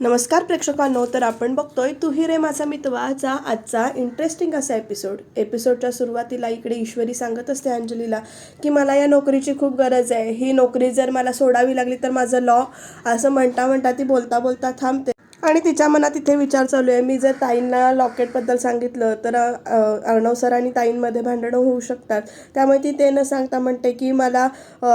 नमस्कार प्रेक्षकांनो तर आपण बघतोय तुही रे माझा मितवाचा आजचा इंटरेस्टिंग असा एपिसोड एपिसोडच्या सुरुवातीला इकडे ईश्वरी सांगत असते अंजलीला की मला या नोकरीची खूप गरज आहे. ही नोकरी जर मला सोडावी लागली तर माझं लॉ असं म्हणता म्हणता ती बोलता बोलता थांबते. आणि तिच्या मनात तिथे विचार चालू आहे. मी जर ताईंना लॉकेटबद्दल सांगितलं तर अर्णव सर आणि ताईंमध्ये भांडणं होऊ शकतात. त्यामुळे ती ते न सांगता म्हणते की मला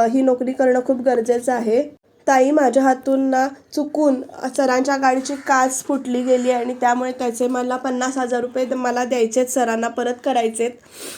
ही नोकरी करणं खूप गरजेचं आहे. ताई माझ्या हातून ना चुकून सरांच्या गाडीची काच फुटली गेली आणि त्यामुळे त्याचे मला पन्नास हजार रुपये मला द्यायचेत सरांना परत करायचेत.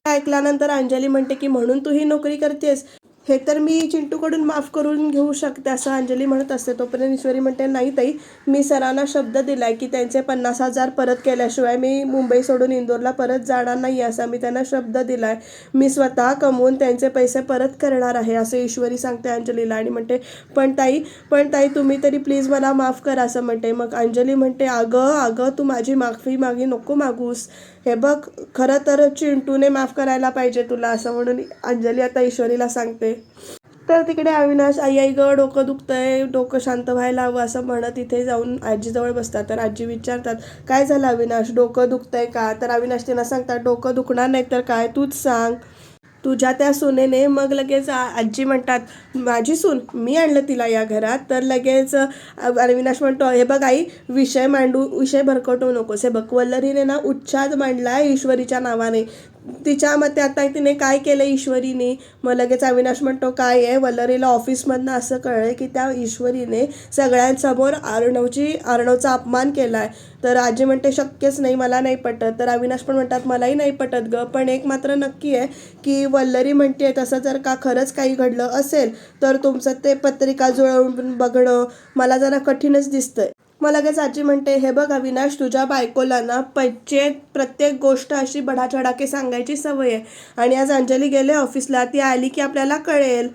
ऐकल्यानंतर अंजली म्हणते की म्हणून तू ही नोकरी करतेस? हे तर मी चिंटूकडून माफ करून घेऊ शकते असं अंजली म्हणत असते. तोपर्यंत ईश्वरी म्हणते नाही ताई मी सरांना शब्द दिलाय की त्यांचे पन्नास हजार परत केल्याशिवाय मी मुंबई सोडून इंदोरला परत जाणार नाही असा मी त्यांना शब्द दिलाय. मी स्वतः कमवून त्यांचे पैसे परत करणार आहे असं ईश्वरी सांगते अंजलीला आणि म्हणते पण ताई पण ताई तुम्ही तरी प्लीज मला माफ करा असं म्हणते. मग अंजली म्हणते अगं अगं तू माझी माफी मागी नको मागूस. हे बघ खरं तर चिंटूने माफ करायला पाहिजे तुला असं म्हणून अंजली आता ईश्वरीला सांगते. तर तिकडे अविनाश आई आई ग डोकं दुखतंय डोकं शांत व्हायला हवं असं म्हणत इथे जाऊन आजीजवळ बसतात. तर आजी विचारतात काय झालं अविनाश? डोकं दुखतंय का? तर अविनाश त्यांना सांगतात डोकं दुखणार नाही तर काय? तूच सांग. तुझ्या त्या सुनेने मग लगेच आजी म्हणतात माझी सून मी आणलं तिला या घरात. तर लगेच अविनाश म्हणतो हे बघ आई विषय मांडू विषय भरकटू नकोस. हे बघ वल्लरीने ना उच्छाद मांडला ईश्वरीच्या नावाने. तिच्या मते आता तिने काय केलं ईश्वरीने? मग लगेच अविनाश म्हणतो काय आहे? वल्लरीला ऑफिसमधनं असं कळलं की त्या ईश्वरीने सगळ्यांसमोर अर्णवची अर्णवचा अपमान केला आहे तर आजी म्हणते शक्यच नाही मला नाही पटत. तर अविनाश पण म्हणतात मलाही नाही पटत ग पण एक मात्र नक्की आहे की वल्लरी म्हणते तसं जर का खरंच काही घडलं असेल तर तुमचं ते पत्रिका जुळवून बघणं मला जरा कठीणच दिसतंय. मग लगेच आजी म्हणते हे बघ अविनाश तुझ्या बायकोला ना पैचे प्रत्येक गोष्ट अशी बढाचढाके सांगायची सवय आहे. आणि आज अंजली गेले ऑफिसला ती आली की आपल्याला कळेल.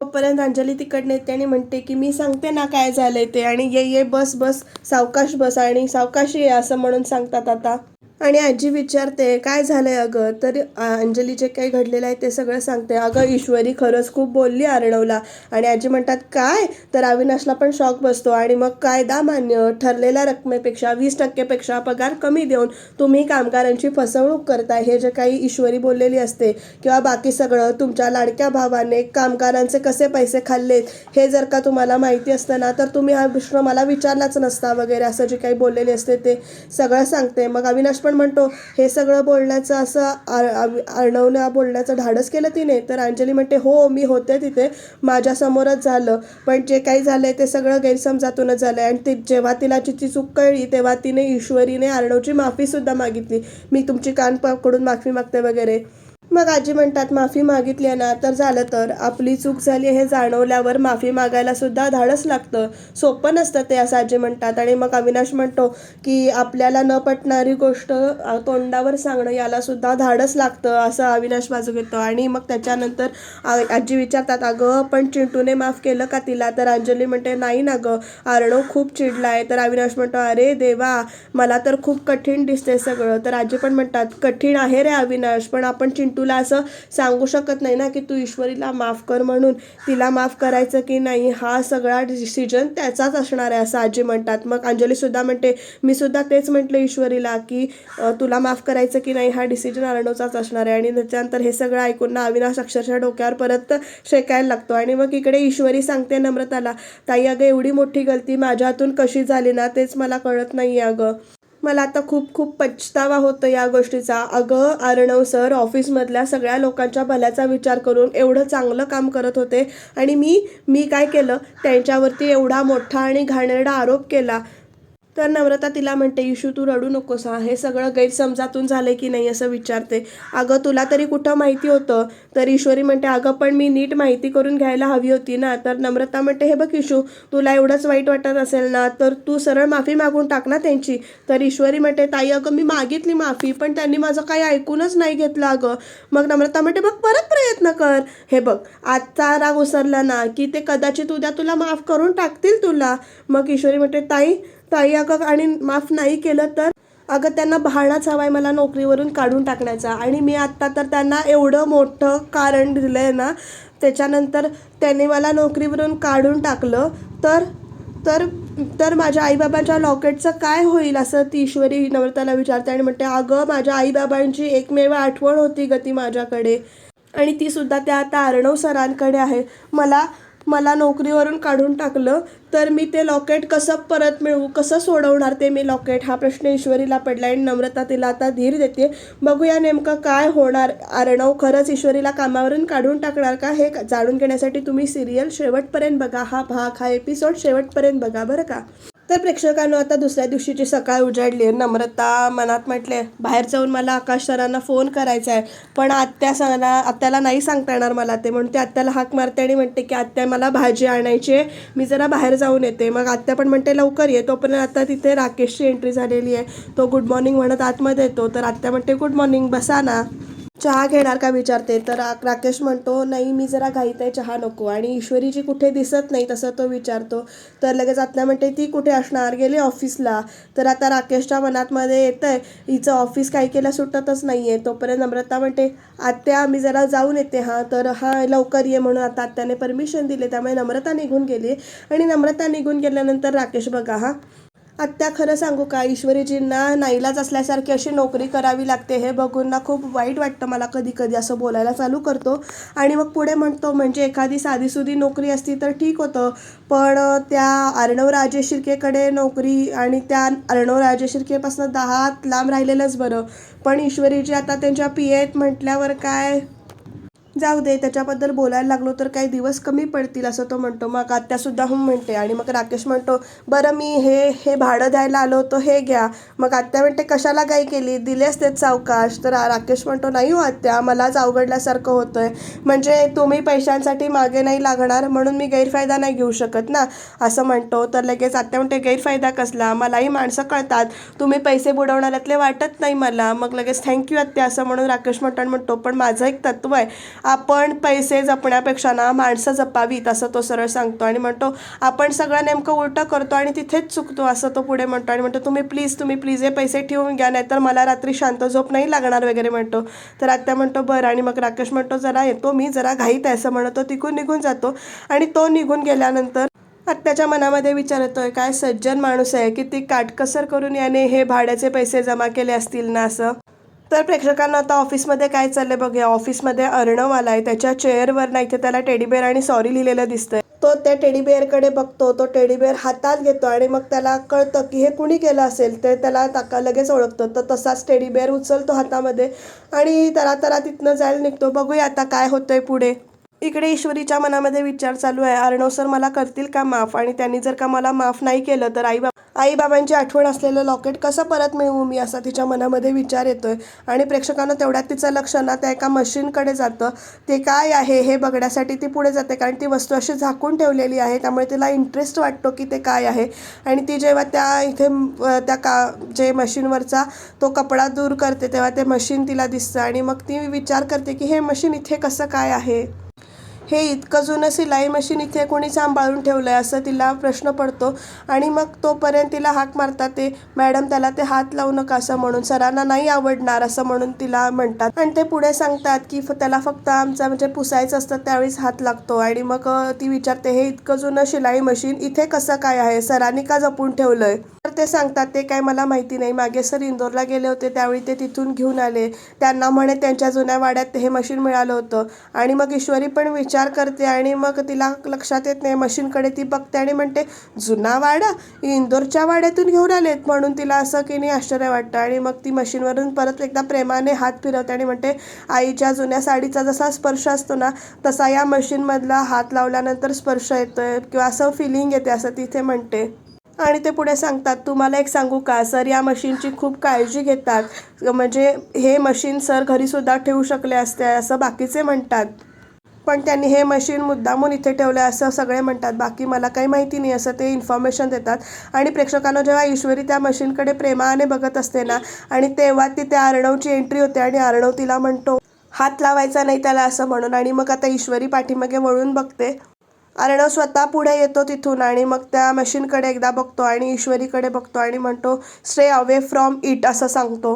तोपर्यंत अंजली तिकडनं येते आणि म्हणते की मी सांगते ना काय झालंय ते. आणि ये ये बस बस सावकाश बस आणि सावकाशी ये असं म्हणून सांगतात आता. आणि आजी विचारते काय झालंय अगं? तर अंजली जे काही घडलेलं आहे ते सगळं सांगते. अगं ईश्वरी खरंच खूप बोलली अर्णवला आणि आजी म्हणतात काय? तर अविनाशला पण शॉक बसतो. आणि मग कायदा मान्य ठरलेल्या रकमेपेक्षा वीस टक्केपेक्षा पगार कमी देऊन तुम्ही कामगारांची फसवणूक करताय हे जे काही ईश्वरी बोललेली असते. किंवा बाकी सगळं तुमच्या लाडक्या भावाने कामगारांचे कसे पैसे खाल्लेत हे जर का तुम्हाला माहिती असतं ना तर तुम्ही हा प्रश्न मला विचारलाच नसता वगैरे असं जे काही बोललेले असते ते सगळं सांगते. मग अविनाश पण म्हणतो हे सगळं बोलण्याचं असं आर- अर्णवनं बोलण्याचं धाडस केलं तिने तर अंजली म्हणते हो मी होते तिथे. माझ्यासमोरच झालं. पण जे काही झालंय ते सगळं गैरसमजातूनच झालंय. आणि ती जेव्हा तिला तिची चूक कळली तेव्हा तिने ईश्वरीने अर्णवची माफीसुद्धा मागितली. मी तुमची कान पकडून माफी मागते वगैरे. मग आजी म्हणतात माफी मागितली आहे ना तर झालं तर. आपली चूक झाली हे जाणवल्यावर माफी मागायला सुद्धा धाडस लागतं. सोपं नसतं ते असं आजी म्हणतात. आणि मग अविनाश म्हणतो की आपल्याला न पटणारी गोष्ट तोंडावर सांगणं याला सुद्धा धाडस लागतं असं अविनाश बाजू घेतो. आणि मग त्याच्यानंतर आ- आजी विचारतात अगं पण चिंटूने माफ केलं का तिला? तर अंजली म्हणते नाही ना गं अर्णव खूप चिडला आहे. तर अविनाश म्हणतो अरे देवा मला तर खूप कठीण दिसते सगळं. तर आजी पण म्हणतात कठीण आहे रे अविनाश पण आपण चिंटू तुला असं सांगू शकत नाही ना की तू ईश्वरीला माफ कर म्हणून तिला माफ करायचं की नाही हा सगळा डिसिजन त्याचाच असणार आहे असं आजी म्हणतात. मग अंजलीसुद्धा म्हणते मी सुद्धा तेच म्हटलं ईश्वरीला की तुला माफ करायचं की नाही हा डिसिजन अर्णवचाच असणार आहे. आणि त्याच्यानंतर हे सगळं ऐकून ना अविनाश अक्षरशः डोक्यावर परत शेकायला लागतो. आणि मग इकडे ईश्वरी सांगते नम्रताला ताई अगं एवढी मोठी गलती माझ्या हातून कशी झाली ना तेच मला कळत नाही अगं. मला आता खूप खूप पछतावा होतो या गोष्टीचा. अगं अर्णव सर ऑफिसमधल्या सगळ्या लोकांच्या भल्याचा विचार करून एवढं चांगलं काम करत होते आणि मी मी काय केलं? त्यांच्यावरती एवढा मोठा आणि घाणेरडा आरोप केला. तर नम्रता तिला म्हणते इशू तू रडू नकोस हा हे सगळं गैरसमजातून झालं की नाही असं विचारते. अगं तुला तरी कुठं माहिती होतं? तर ईश्वरी म्हणते अगं पण मी नीट माहिती करून घ्यायला हवी होती ना. तर नम्रता म्हणते हे बघ इशू तुला एवढंच वाईट वाटत असेल ना तर तू सरळ माफी मागून टाक ना त्यांची. तर ईश्वरी म्हणते ताई अगं मी मागितली माफी पण त्यांनी माझं काही ऐकूनच नाही घेतलं अगं. मग नम्रता म्हणते बघ परत प्रयत्न कर. हे बघ आजचा राग उसरला ना की ते कदाचित उद्या तुला माफ करून टाकतील तुला. मग ईश्वरी म्हणते ताई ताई अगं आणि माफ नाही केलं तर? अगं त्यांना बहाणाच हवाय मला नोकरीवरून काढून टाकण्याचा. आणि मी आत्ता तर त्यांना एवढं मोठं कारण दिलं आहे ना त्याच्यानंतर त्याने मला नोकरीवरून काढून टाकलं. तर तर तर माझ्या आईबाबांच्या लॉकेटचं काय होईल असं ती ईश्वरी नम्रताला विचारते आणि म्हणते अगं माझ्या आईबाबांची एकमेव आठवण होती ग ती माझ्याकडे. आणि ती सुद्धा त्या आता अर्णव सरांकडे आहे. मला मला नोकरीवरून काढून टाकलं तर मी ते लॉकेट कसं परत मिळवू कसं सोडवणार ते मी लॉकेट? हा प्रश्न ईश्वरीला पडला आणि नम्रता तिला आता धीर देते. बघूया नेमकं काय होणार. अर्णव खरंच ईश्वरीला कामावरून काढून टाकणार का? हे जाणून घेण्यासाठी तुम्ही सिरियल शेवटपर्यंत बघा. हा भाग हा एपिसोड शेवटपर्यंत बघा बरं का? तर प्रेक्षकांनो आता दुसऱ्या दिवशीची सकाळ उजाडली. आहे नम्रता मनात म्हटले बाहेर जाऊन मला आकाश सरांना फोन करायचा आहे. पण आत्या सरांना आत्याला नाही सांगता येणार मला ते. म्हणून ते आत्याला हाक मारते आणि म्हणते की आत्या मला भाजी आणायची आहे. मी जरा बाहेर जाऊन येते. मग आत्या पण म्हणते लवकर ये. तोपर्यंत आता तिथे राकेशची एंट्री झालेली आहे. तो गुड मॉर्निंग म्हणत आतमध्ये येतो. तर आत्या म्हणते गुड मॉर्निंग बसा ना. चहा घेणार का विचारते? तर राकेश म्हणतो नाही मी जरा घाईत आहे चहा नको. आणि ईश्वरीची कुठे दिसत नाही तसं तो विचारतो. तर लगेच आत्या म्हणते ती कुठे असणार? गेली ऑफिसला. तर आता राकेशच्या मनातमध्ये येतं आहे हिचं ऑफिस काही केलं सुटतच नाही आहे तोपर्यंत नम्रता म्हणते आत्या मी जरा जाऊन येते हां. तर हां लवकर ये म्हणून आता आत्याने परमिशन दिले त्यामुळे नम्रता निघून गेली. आणि नम्रता निघून गेल्यानंतर राकेश बघा हां आत्या खरं सांगू का? ईश्वरीजींना नाईलाज असल्यासारखी अशी नोकरी करावी लागते हे बघून ना खूप वाईट वाटतं मला कधी कधी असं बोलायला चालू करतो. आणि मग पुढे म्हणतो म्हणजे एखादी साधीसुधी नोकरी असती तर ठीक होतं. पण त्या अर्णवराजे शिर्केकडे नोकरी आणि त्या अर्णवराजे शिर्केपासून दहा हात लांब राहिलेलंच बरं. पण ईश्वरीजी आता त्यांच्या पी आहेत म्हटल्यावर काय जाऊ दे त्याच्याबद्दल बोलायला लागलो तर काही दिवस कमी पडतील असं तो म्हणतो. मग आत्यासुद्धा हो म्हणते आणि मग राकेश म्हणतो बरं मी हे हे भाडं द्यायला आलो होतो हे घ्या. मग आत्या म्हणते कशाला काही केली? दिले असतेच सावकाश. तर राकेश म्हणतो नाही हो आत्या मलाच अवघडल्यासारखं आहे म्हणजे तुम्ही पैशांसाठी मागे नाही लागणार म्हणून मी गैरफायदा नाही घेऊ शकत ना? असं म्हणतो. तर लगेच आत्या म्हणते गैरफायदा कसला? मलाही माणसं कळतात. तुम्ही पैसे बुडवणाऱ्यातले वाटत नाही मला. मग लगेच थँक्यू आत्या असं म्हणून राकेश म्हणतो म्हणतो पण माझं एक तत्व आहे. आपण पैसे जपण्यापेक्षा ना माणसं जपावीत असं तो सरळ सांगतो आणि म्हणतो आपण सगळं नेमकं उलटं करतो आणि तिथेच चुकतो असं तो पुढे म्हणतो आणि म्हणतो तुम्ही प्लीज तुम्ही प्लीज हे पैसे ठेवून घ्या नाहीतर मला रात्री शांत झोप नाही लागणार वगैरे म्हणतो. तर आत्या म्हणतो बरं आणि मग राकेश म्हणतो जरा येतो मी जरा घाईत आहे असं म्हणतो तिकून निघून जातो. आणि तो निघून गेल्यानंतर आत्याच्या मनामध्ये विचार येतोय काय सज्जन माणूस आहे किती काटकसर करून याने हे भाड्याचे पैसे जमा केले असतील ना असं. तर प्रेक्षकांना आता ऑफिसमध्ये काय चाललंय बघूया. ऑफिसमध्ये अर्णव आलाय. त्याच्या चेअरवर नाही इथे त्याला टेडीबेअर आणि सॉरी लिहिलेलं दिसतंय. तो त्या टेडीबेअरकडे बघतो. तो टेडीबेअर हातात घेतो आणि मग त्याला कळतं की हे कुणी केलं असेल ते त्याला ताका लगेच ओळखतं. तर तसाच टेडीबेअर उचलतो हातामध्ये आणि तरा तरा तिथनं जायला निघतो. बघूया आता काय होतंय पुढे. इकडे ईश्वरीच्या मनामध्ये विचार चालू आहे. अर्णव सर मला करतील का माफ? आणि त्यांनी जर का मला माफ नाही केलं तर आई बाबा आईबाबांची आठवण असलेलं लॉकेट कसं परत मिळवू मी असा तिच्या मनामध्ये विचार येतोय. आणि प्रेक्षकांना तेवढ्यात तिचं लक्ष ना त्या एका मशीनकडे जातं. ते काय आहे हे बघण्यासाठी ती पुढे जाते कारण ती वस्तू अशी झाकून ठेवलेली आहे. त्यामुळे तिला इंटरेस्ट वाटतो की ते काय आहे. आणि ती जेव्हा त्या इथे त्या का जे मशीनवरचा तो कपडा दूर करते तेव्हा ते मशीन तिला दिसतं. आणि मग ती विचार करते की हे मशीन इथे कसं काय आहे? हे इतकं जुनं सिलाई मशीन इथे कोणी सांभाळून ठेवलं आहे असं तिला प्रश्न पडतो. आणि मग तोपर्यंत तिला हाक मारतात ते मॅडम त्याला ते हात लावू नका असं म्हणून सरांना नाही आवडणार असं म्हणून तिला म्हणतात. आणि ते पुढे सांगतात की त्याला फक्त आमचा म्हणजे पुसायचं असतं त्यावेळेस हात लागतो. आणि मग ती विचारते हे इतकं जुनं शिलाई मशीन इथे कसं काय आहे? सरांनी का जपून ठेवलंय? तर ते सांगतात ते काय मला माहिती नाही. मागे सर इंदोरला गेले होते त्यावेळी ते तिथून घेऊन आले. त्यांना म्हणे त्यांच्या जुन्या वाड्यात हे मशीन मिळालं होतं. आणि मग ईश्वरी पण विचार करते आणि मग तिला लक्षात येत नाही. मशीनकडे ती बघते आणि म्हणते जुना वाडा? इंदोरच्या वाड्यातून घेऊन आलेत. म्हणून तिला असं की नाही आश्चर्य वाटतं. आणि मग ती मशीनवरून परत एकदा प्रेमाने हात फिरवते आणि म्हणते आईच्या जुन्या साडीचा जसा स्पर्श असतो ना तसा या मशीनमधला हात लावल्यानंतर स्पर्श येतोय किंवा असं फिलिंग येते असं तिथे म्हणते. आणि ते पुढे सांगतात तुम्हाला एक सांगू का? सर या मशीनची खूप काळजी घेतात. म्हणजे हे मशीन सर घरीसुद्धा ठेवू शकले असते असं बाकीचे म्हणतात. पण त्यांनी हे मशीन मुद्दामून इथे ठेवलं असं सगळे म्हणतात. बाकी मला काही माहिती नाही असं ते इन्फॉर्मेशन देतात. आणि प्रेक्षकांना जेव्हा ईश्वरी त्या मशीनकडे प्रेमाने बघत असते ना आणि तेव्हा ती त्या अर्णवची एंट्री होते आणि अर्णव तिला म्हणतो हात लावायचा नाही त्याला असं म्हणून. आणि मग आता ईश्वरी पाठीमागे वळून बघते. अर्णव स्वतः पुढे येतो तिथून आणि मग त्या मशीनकडे एकदा बघतो आणि ईश्वरीकडे बघतो आणि म्हणतो स्टे अवे फ्रॉम इट असं सांगतो.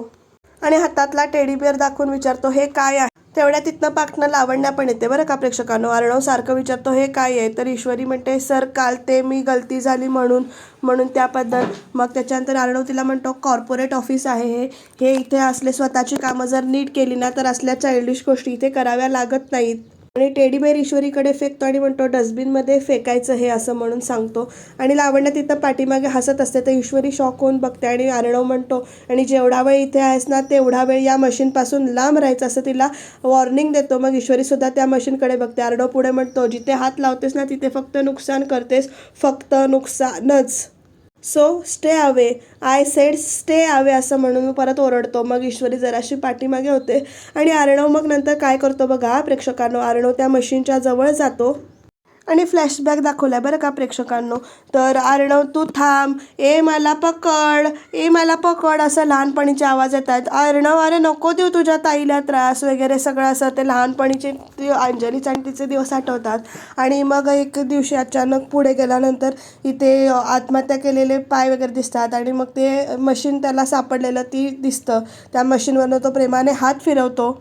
आणि हातातला टेडी बिअर दाखवून विचारतो हे काय आहे? तेवढ्या तिथनं पाकनं लावण्या पण येते बरं का प्रेक्षकांनो. अर्णव सारखं विचारतो हे काय आहे? तर ईश्वरी म्हणते सर काल ते मी गलती झाली म्हणून म्हणून त्याबद्दल. मग त्याच्यानंतर अर्णव तिला म्हणतो कॉर्पोरेट ऑफिस आहे हे. हे इथे असले स्वतःची कामं जर नीट केली ना तर असल्या चाइल्डिश गोष्टी इथे कराव्या लागत नाहीत. आणि टेडीबेअर ईश्वरीकडे फेकतो आणि म्हणतो डस्टबिनमध्ये फेकायचं हे असं म्हणून सांगतो. आणि लावण्य तिथं पाठीमागे हसत असते. तर ईश्वरी शॉक होऊन बघते आणि अर्णव म्हणतो आणि जेवढा वेळ इथे आहेस ना तेवढा वेळ या मशीनपासून लांब राहायचं असं तिला वॉर्निंग देतो. मग ईश्वरीसुद्धा त्या मशीनकडे बघते. अर्णव पुढे म्हणतो जिथे हात लावतेस ना तिथे फक्त नुकसान करतेस. फक्त नुकसानच. So stay away I said stay away असं म्हणून परत ओरडतो. मग ईश्वरी जराशी पाठीमागे होते. आणि आर्णव मग नंतर काय करतो बघा प्रेक्षकांनो आर्णव त्या मशीनच्या जवळ जातो. आणि फ्लॅशबॅक दाखवला बरं का प्रेक्षकांनो? तर अर्णव तू थांब. ए मला पकड. ए मला पकड. असं लहानपणीचे आवाज येतात. अर्णव अरे नको देऊ तुझ्या ताईला त्रास वगैरे सगळं असं. ते लहानपणीचे ते अंजलीचे आणि तिचे दिवस आठवतात. आणि मग एक दिवशी अचानक पुढे गेल्यानंतर इथे आत्महत्या केलेले पाय वगैरे दिसतात. आणि मग ते मशीन त्याला सापडलेलं ती दिसतं. त्या मशीनवरनं तो प्रेमाने हात फिरवतो.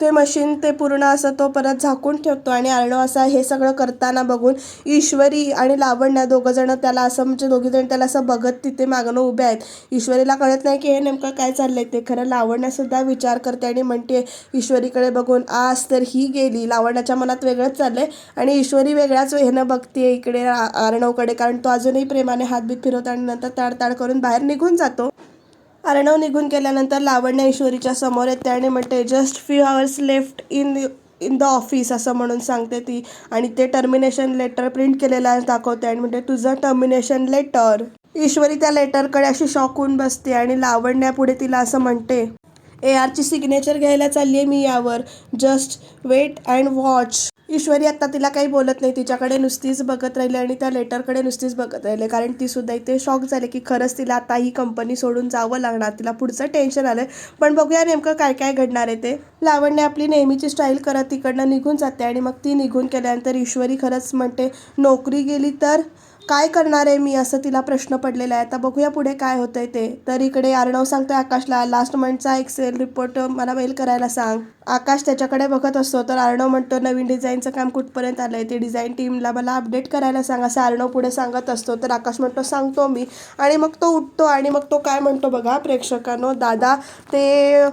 ते मशीन ते पूर्ण असं तो परत झाकून ठेवतो आणि अर्णव असा हे सगळं करताना बघून ईश्वरी आणि लावण्या दोघंजणं त्याला असं म्हणजे दोघीजण त्याला असं बघत तिथे मागणं उभे आहेत. ईश्वरीला कळत नाही की हे नेमकं काय चाललंय ते. खरं लावण्यासुद्धा विचार करते आणि म्हणते ईश्वरीकडे बघून आज तर ही गेली. लावण्याच्या मनात वेगळंच चाललंय आणि ईश्वरी वेगळ्याच ह्यानं बघते इकडे अर्णवकडे कारण तो अजूनही प्रेमाने हातबीत फिरवतो आणि नंतर ताडताड करून बाहेर निघून जातो. अर्णव निघून गेल्यानंतर लावण्या ईश्वरीच्या समोर येते आणि म्हणते just few hours left in in the office असं म्हणून सांगते ती. आणि ते टर्मिनेशन लेटर प्रिंट केलेलं दाखवते आणि म्हणते तुझं टर्मिनेशन लेटर ईश्वरी त्या लेटरकडे अशी शॉक होऊन बसते आणि लावण्यापुढे तिला असं म्हणते ए आरची सिग्नेचर घ्यायला चालली आहे मी यावर. Just wait and watch Ishwari आत्ता तिला काही बोलत नाही. तिच्याकडे नुसतीच बघत राहिली आणि त्या लेटरकडे नुसतीच बघत राहिले. कारण ती सुद्धा इथे शॉक झाले की खरंच तिला आता ही कंपनी सोडून जावं लागणार. तिला पुढचं टेन्शन आलं पण बघूया नेमकं काय काय घडणार आहे ते. लावण्य आपली नेहमीची स्टाईल करत तिकडनं निघून जाते आणि मग ती निघून केल्यानंतर ईश्वरी खरंच म्हणते नोकरी गेली तर काय करणार आहे मी असं तिला प्रश्न पडलेला आहे. आता बघूया पुढे काय होतंय ते. तर इकडे अर्णव सांगतोय आकाशला. लास्ट मंथचा एक्सेल रिपोर्ट मला मेल करायला सांग. आकाश त्याच्याकडे बघत असतो. तर अर्णव म्हणतो नवीन डिझाईनचं काम कुठपर्यंत आलं आहे ते डिझाईन टीमला मला अपडेट करायला सांगा. असं अर्णव पुढे सांगत असतो. तर आकाश म्हणतो सांगतो मी. आणि मग तो उठतो आणि मग तो काय म्हणतो बघा प्रेक्षकांनो दादा ते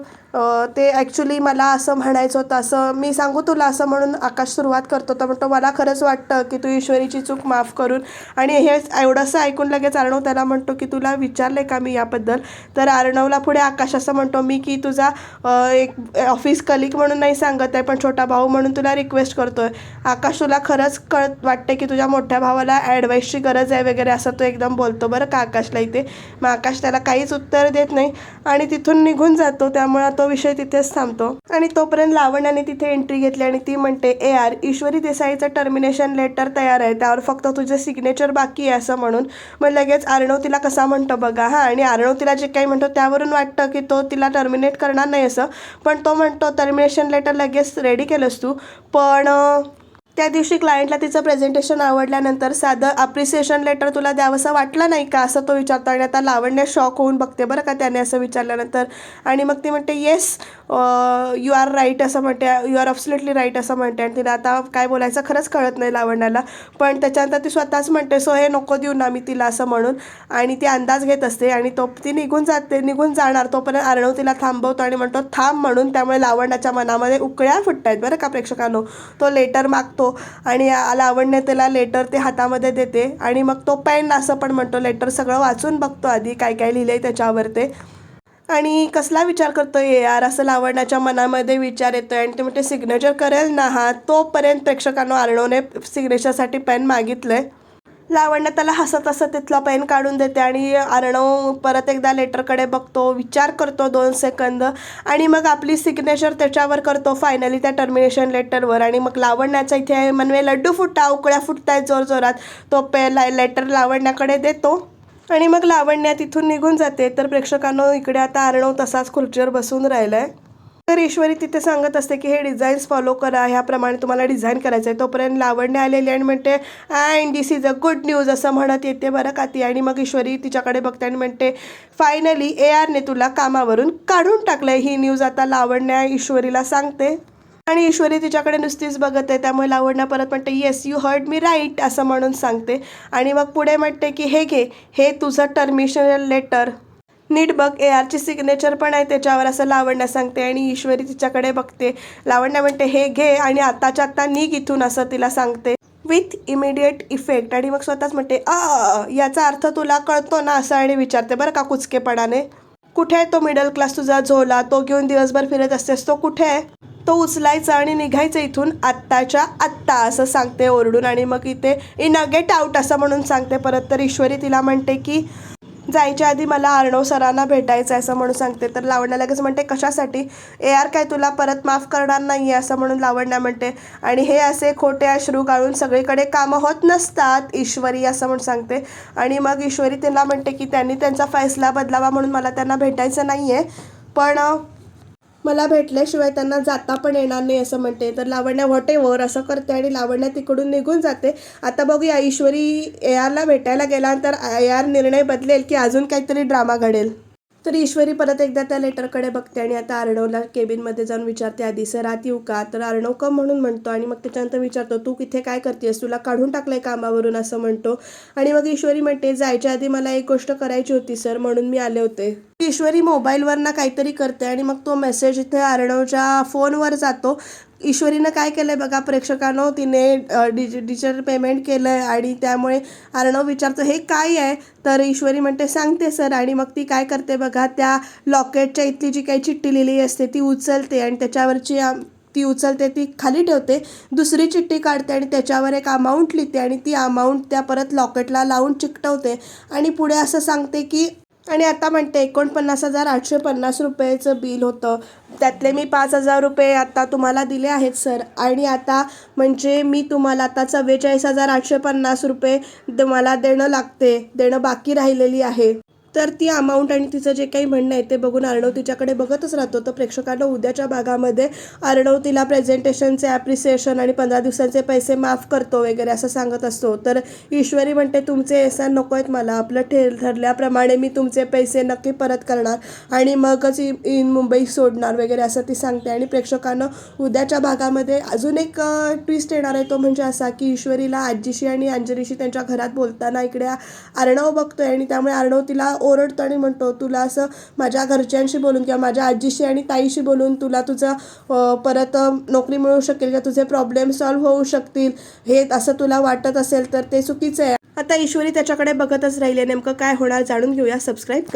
ते ॲक्च्युली मला असं म्हणायचं होतं असं मी सांगू तुला असं म्हणून आकाश सुरुवात करतो. तर म्हणतो मला खरंच वाटतं की तू ईश्वरीची चूक माफ करून आणि हे एवढंसं ऐकून लगेच अर्णव त्याला म्हणतो की तुला विचारले का मी याबद्दल? तर अर्णवला पुढे आकाश असं म्हणतो मी की तुझा एक ऑफिस कलिक म्हणून नाही सांगत आहे पण छोटा भाऊ म्हणून तुला रिक्वेस्ट करतोय. आकाश तुला खरंच कळत वाटते की तुझ्या मोठ्या भावाला ॲडवाईसची गरज आहे वगैरे असं तो एकदम बोलतो बरं का आकाशला इथे. मग आकाश त्याला काहीच उत्तर देत नाही आणि तिथून निघून जातो त्यामुळे तो विषय तिथेच थांबतो. आणि तोपर्यंत लावण्याने तिथे एंट्री घेतली आणि ती म्हणते ए आर ईश्वरी देसाईचं टर्मिनेशन लेटर तयार आहे त्यावर फक्त तुझे सिग्नेचर बाकी आहे असं म्हणून. मग लगेच अर्णव तिला कसा म्हणतो बघा हां आणि अर्णव तिला जे काही म्हणतो त्यावरून वाटतं की तो तिला टर्मिनेट करणार नाही असं पण तो म्हणतो तर टर्मिनेशन लेटर लगेच रेडी केलंस तू. पण त्या दिवशी क्लायंटला तिचं प्रेझेंटेशन आवडल्यानंतर साधं अप्रिसिएशन लेटर तुला द्यावंसं वाटलं नाही का? असं तो विचारतो आणि आता लावण्य शॉक होऊन बघते बरं का त्याने असं विचारल्यानंतर. आणि मग ती म्हणते येस यू आर राईट असं म्हणते. यू आर अब्सुलेटली राईट असं म्हणते. आणि तिला आता काय बोलायचं खरंच कळत नाही लावण्याला. पण त्याच्यानंतर ती स्वतःच म्हणते सो हे नको देऊ ना मी तिला असं म्हणून. आणि ती अंदाज घेत असते आणि तो ती निघून जाते निघून जाणार. तोपर्यंत अर्णव तिला थांबवतो आणि म्हणतो थांब म्हणून. त्यामुळे लावण्याच्या मनामध्ये उकळ्या फुटत आहेत बरं का प्रेक्षकांनो. तो लेटर मागतो. आणि आला लावण्य त्याला लेटर ते हातामध्ये देते. आणि मग तो पेन असं पण म्हणतो लेटर सगळं वाचून बघतो आधी काय काय लिहिलं आहे त्याच्यावर ते. आणि कसला विचार करतो ये यार? असं लावण्याच्या मनामध्ये विचार येतोय आणि ते म्हणते सिग्नेचर करेल ना हा? तोपर्यंत प्रेक्षकांना आर्णवने सिग्नेचरसाठी पेन आहे लावण्या त्याला हसत हसत तिथला पेन काढून देते आणि अर्णव परत एकदा लेटरकडे बघतो विचार करतो दोन सेकंद आणि मग आपली सिग्नेचर त्याच्यावर करतो फायनली त्या टर्मिनेशन लेटरवर आणि मग लावण्याचा इथे मनवे लड्डू फुटा उकळ्या फुटतायत जोरजोरात तो पे लेटर लावण्याकडे देतो आणि मग लावण्या तिथून निघून जाते. तर प्रेक्षकांनो इकडे आता अर्णव तसाच खुर्चीवर बसून राहिलाय. तर ईश्वरी तिथे सांगत असते की हे डिझाईन्स फॉलो करा. ह्याप्रमाणे तुम्हाला डिझाईन करायचं आहे. तोपर्यंत लावण्या आलेली आणि म्हणते and this is a good news असं म्हणत येते बरं का ती. आणि मग ईश्वरी तिच्याकडे बघते आणि म्हणते फायनली ए आरने तुला कामावरून काढून टाकलंय ही न्यूज आता लावण्या ईश्वरीला सांगते. आणि ईश्वरी तिच्याकडे नुसतीच बघत आहे. त्यामुळे लावण्या परत म्हणते yes you heard me right असं म्हणून सांगते. आणि मग पुढे म्हणते की हे घे. हे तुझं टर्मिशनल लेटर नीट बघ ए आरची सिग्नेचर पण आहे त्याच्यावर असं लावण्या सांगते आणि ईश्वरी तिच्याकडे बघते. लावण्या म्हणते हे घे आणि आताच्या आत्ता निघ इथून असं तिला सांगते. विथ इमिडिएट इफेक्ट आणि मग स्वतःच म्हणते आ याचा अर्थ तुला कळतो ना असं आणि विचारते बरं का कुचकेपणाने? कुठे आहे तो मिडल क्लास तुझा झोला? तो घेऊन दिवसभर फिरत असतेस तो कुठे आहे? तो उचलायचा आणि निघायचं इथून आत्ताच्या आत्ता असं सांगते ओरडून आणि मग इथे इन गेट आउट असं म्हणून सांगते. परत तर ईश्वरी तिला म्हणते की जायच्या आधी मला अर्णव सरांना भेटायचं आहे असं म्हणून सांगते. तर लावण्या लगेच म्हणते कशासाठी? ए आर काय तुला परत माफ करणार नाही आहे असं म्हणून लावण्या म्हणते. आणि हे असे खोटे अश्रू गाळून सगळीकडे कामं होत नसतात ईश्वरी असं म्हणून सांगते. आणि मग ईश्वरी त्यांना म्हणते की त्यांनी त्यांचा फैसला बदलावा म्हणून मला त्यांना भेटायचं नाही आहे पण मला भेटल्याशिवाय त्यांना जाता पण येणार नाही असं म्हणते. तर लावण्या व्हॉटेवर असं करते आणि लावण्या तिकडून निघून जाते. आता बघूया ईश्वरी ए आरला भेटायला गेल्यानंतर ए आर निर्णय बदलेल की अजून काहीतरी ड्रामा घडेल. तर ईश्वरी परत एकदा त्या लेटरकडे बघते आणि आता अर्णवला केबिनमध्ये जाऊन विचारते आधी सर आत येऊ का? तर अर्णव कम म्हणून म्हणतो आणि मग त्याच्यानंतर विचारतो तू इथे काय करतेस? तुला काढून टाकलंय कामावरून असं म्हणतो. आणि मग ईश्वरी म्हणते जायच्या आधी मला एक गोष्ट करायची होती सर म्हणून मी आले होते. ईश्वरी मोबाईलवर ना काहीतरी करते आणि मग तो मेसेज इथे अर्णवच्या फोनवर जातो. ईश्वरीनं काय केलंय बघा प्रेक्षकांनो तिने डिजि डिजिटल पेमेंट केलं आहे आणि त्यामुळे अर्णव विचारतो हे काय आहे? तर ईश्वरी म्हणते सांगते सर. आणि मग ती काय करते बघा त्या लॉकेटच्या इथली जी काही चिठ्ठी लिहिली असते ती उचलते आणि त्याच्यावरची ती उचलते ती खाली ठेवते दुसरी चिठ्ठी काढते आणि त्याच्यावर एक अमाऊंट लिहिते आणि ती अमाऊंट त्या परत लॉकेटला लावून चिकटवते आणि पुढे असं सांगते की आणि आता म्हणते एकोणपन्नास हजार आठशे पन्नास रुपयाचं बिल होतं. त्यातले मी पाच हजार रुपये आता तुम्हाला दिले आहेत सर. आणि आता म्हणजे मी तुम्हाला आता चव्वेचाळीस हजार आठशे पन्नास रुपये तुम्हाला देणं लागते देणं बाकी राहिलेली आहे. तर ती अमाऊंट आणि तिचं जे काही म्हणणं आहे ते बघून अर्णव तिच्याकडे बघतच राहतो. तर प्रेक्षकांना उद्याच्या भागामध्ये अर्णव तिला प्रेझेंटेशनचे ॲप्रिसिएशन आणि पंधरा दिवसांचे पैसे माफ करतो वगैरे असं सांगत असतो. तर ईश्वरी म्हणते तुमचे एहसान नको आहेत मला. आपलं ठे ठरल्याप्रमाणे मी तुमचे पैसे नक्की परत करणार आणि मगच इन मुंबई सोडणार वगैरे असं ती सांगते. आणि प्रेक्षकांना उद्याच्या भागामध्ये अजून एक ट्विस्ट येणार आहे तो म्हणजे असा की ईश्वरीला आजीशी आणि अंजलीशी त्यांच्या घरात बोलताना इकडे अर्णव बघतोय आणि त्यामुळे अर्णव तिला ओरडतो आणि म्हणतो तुला असं माझ्या घरच्यांशी बोलून किंवा माझ्या आजीशी आणि ताईशी बोलून तुला तुझं परत नोकरी मिळू शकेल किंवा तुझे प्रॉब्लेम सॉल्व्ह होऊ शकतील हे असं तुला वाटत असेल तर ते चुकीचं आहे. आता ईश्वरी त्याच्याकडे बघतच राहिले नेमकं काय होणार जाणून घेऊया. सबस्क्राईब कर.